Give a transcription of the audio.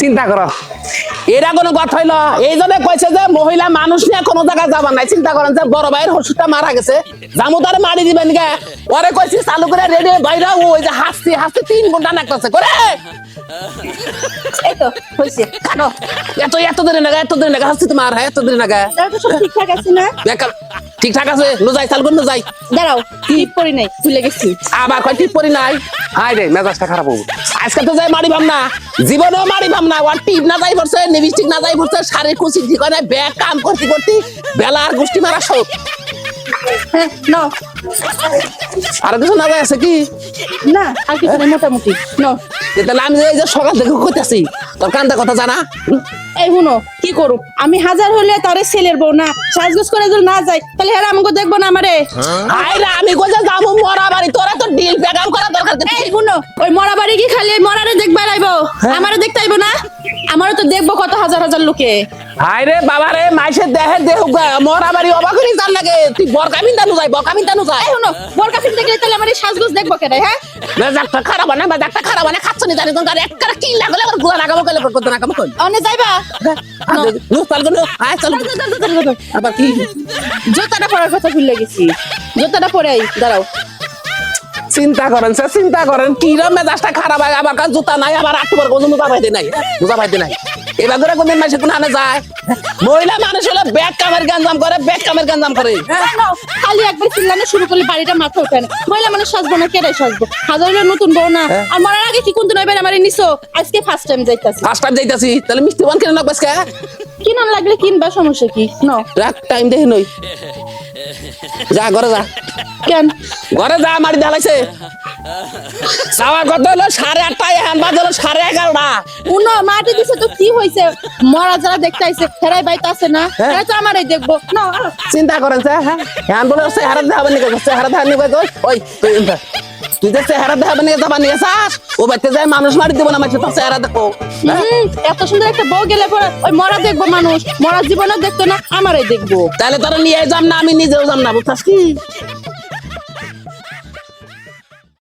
চিন্তা করো। এরা কোনো কথা হইল? এই জন্য কইছে যে মহিলা মানুষ নিয়ে কোনো জায়গায় যাবার নাই। চিন্তা করেন যে বড় ভাইয়ের হসুরটা মারা গেছে। জামু তারে মারি দিবেন গে। পরে কইছি চালু করে রেডি বাইরে ওই যে হাসছি হাসছি তিন ঘণ্টা নাকতেছে। করে! এই তো হয়েছে এত এত দিন নাগা এত দিন নাগা হাসছি তোমার। হ্যাঁ এত দিন নাগা তাহলে তো সব ঠিকঠাক আছে না? বেকার ঠিকঠাক আছে। নো যাই চাল করে যাই। দাঁড়াও টিপ পরি নাই ভুলে গেছি। আবার কয় টিপ পরি নাই? হাই রে মেজাজটা খারাপ হব। আজকে তো যাই মারি ভাম না জীবনেও মারি ভাম না ওর টিপ না যাই পড়ছে লিপস্টিক না যাই পড়ছে শাড়ি কুচি ঠিকানায় ব্যাগ কাম করতে করতে বেলার গোষ্ঠী মারা সব। হ্যাঁ আর কিছু না যায় আছে কি? না আর কিছু মোটামুটি। তাহলে আমি এই যে সকাল থেকে কইতাছি তোর কান্দা কথা জানা? এই শুনো কি করু? আমি হাজার হলে তারে ছেলের বউ না। সাজগোজ করে যদি না যাই তাহলে হেরা আমাকে দেখব না আমারে। আমি কোথায় যাব মরা দেখবে আইবো আমারে দেখতে আইবো না? আমারও তো দেখব কত হাজার হাজার লোকে। হাই রে বাবা রে মাইসের দেহে দেহ মরা বাড়ি অবাক হয়ে যান লাগে। তুই বরকামিন দানু যাই বরকামিন দানু যাই এই শুনো বোরকা ফিট দেখলে তাহলে আমার এই সাজগোজ দেখব কেন হ্যাঁ? মেজাকটা খারাপ না মেজাকটা খারাপ না খাচ্ছ নি জানি তোর এক করে কি লাগলে আবারগুলা লাগাবো কইলে করতে লাগাবো কই অনে যাইবা? নু চাল গো আয় চাল। আবার কি? জুতাটা পরার কথা ভুলে গেছি। জুতাটা পরে আই দাঁড়াও। চিন্তা করেন স্যার চিন্তা করেন। কি রকম মেজাজটা খারাপ হয় আমার কাছে জুতা নাই আবার আট বার কোনো জুতা পাইতে নাই জুতা পাইতে নাই। এবার ধরে কোনদিন মাসে কোন আনে যায়? মহিলা মানুষ হলে ব্যাগ কামের গঞ্জাম করে ব্যাগ কামের গঞ্জাম করে। খালি একবার চিল্লানো শুরু করলে বাড়িটা মাথা ওঠে না। মহিলা মানুষ সাজবো না কেটাই সাজবো? হাজার হলে নতুন বউ না। আর মরার আগে কি কোন দিন এবার আমার নিছো? আজকে ফার্স্ট টাইম যাইতাছি। ফার্স্ট টাইম যাইতাছি? তাহলে মিষ্টি বান কেন লাগবে আজকে? কিনা লাগলে কিনবা সমস্যা কি? ন রাখ টাইম দেখি নই। যা ঘরে যা। কেন? ঘরে যা মারি ঢালাইছে যাওয়ার কথা হলো? সাড়ে আটটায় হ্যান বাজে হলো সাড়ে এগারোটা। উনো মাটি দিছে তো কি হইছে? মরা যারা দেখতে আইছে হেরাই বাইতে আছে না? হ্যাঁ। হেরাই তো আমারই দেখব। ন। চিন্তা করেন হ্যাঁ? এখন বলে চেহারা দেখাবেন নিকে? দেখা নিবে নিকে? ওই তুই। তুই যে চেহারা দেখাবেন নিয়ে যাবা নিয়ে চাস ও বাড়িতে যায় মানুষ মারি দেবো না মাঝে তোর চেহারা দেখো? এত সুন্দর একটা বউ গেলে পরে ওই মরা দেখব মানুষ মরা জীবনে দেখতো না আমারই দেখব। তাহলে তারা নিয়ে যাম না আমি নিজেও যাম না বুঝাস কি?